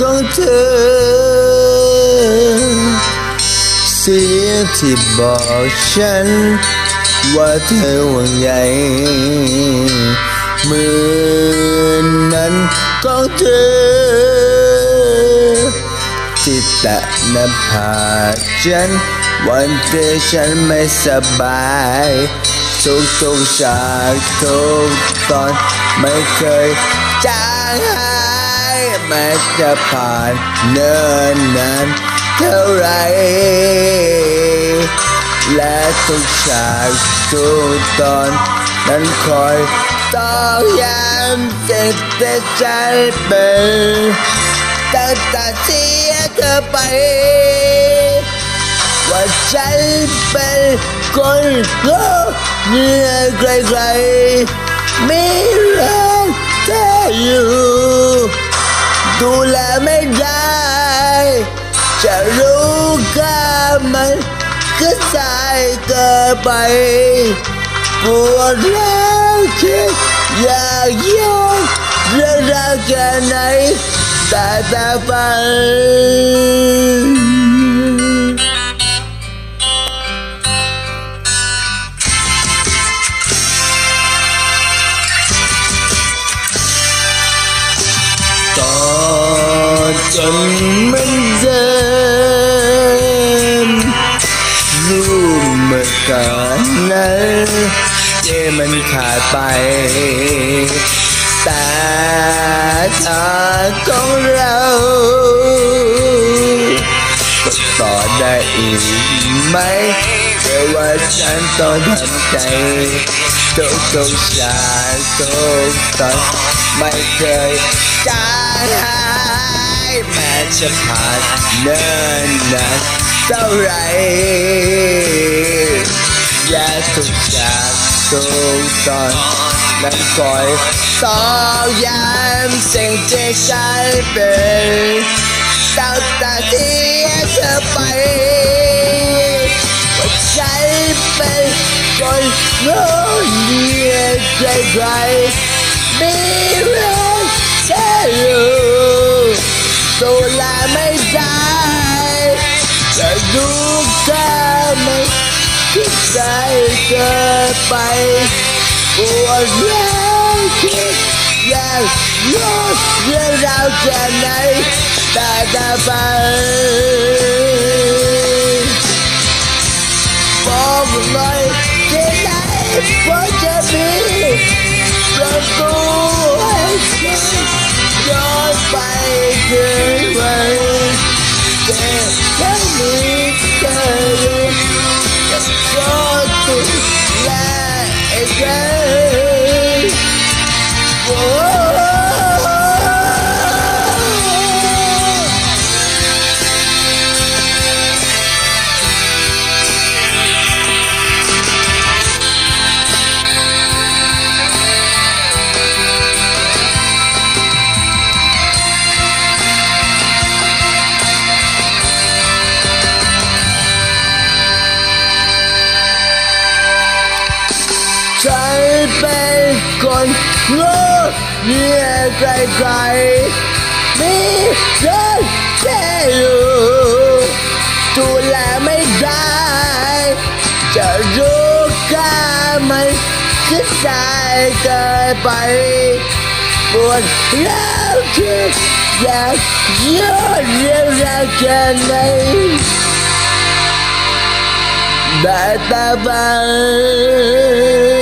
ของเธอ เสียที่บอกฉัน ว่าเธอห่วงใยมือนั้นของเธอ ที่แตะน้าผาฉัน วันที่ฉันไม่สบายทุกทุกฉากทุกตอนไม่เคยจางหาย แม้จะผ่านเนิ่นนานเท่าไร และทุกฉากทุกตอนนั้นคอยต้องย้ำสิ่งที่ฉันเป็นตั้งแต่เสียเธอไป ว่าฉันเป็นคนโง่เหนื่อยไกลๆมีรักเธออยู่ ดูแลไม่ได้ จะรู้ก็มันก็สายเกินไป ปวดแล้วคิดอยากยกเรื่องราวแค่ไหนแต่แต่ฟัง จนเหมันเดิมรู้เมื่อก่อนนั้นที่มันขาดไป แต่ทางของเราก็ต่อได้อีกไหมแต่ว่าฉันต้องทำใจทุกทุกๆฉากทุกตอนไม่เคยจางหาย แม้จะผ่านเนิ่นนานเท่าไหรและทุกฉากทุกตอนนั้นคอยต้องย้ำสิ่งที่ฉันเป็นตั้งแต่ที่เธอไปว่าฉันเป็นคนโง่เงียบไกลๆไม่ ไม่ได้จะรู้ก็ไม่คิดใจเกินไปปวดแล้วคิดอยากรู้เรื่องราวแค่ไหนแต่ต่ไปบอกหน่อยที่ไหนพอจะมีประตูให้ฉันย้อนไปคืนวัน แเป็นคนโง่เงียบไกลๆมีเรื่องแค่อยู่ดูแลไม่ได้ จะรู้ก็มันคิดได้เกินไปปวดแล้วคิดอยากย้อนเรื่องราวแค่ไหนได้แต่ฟัง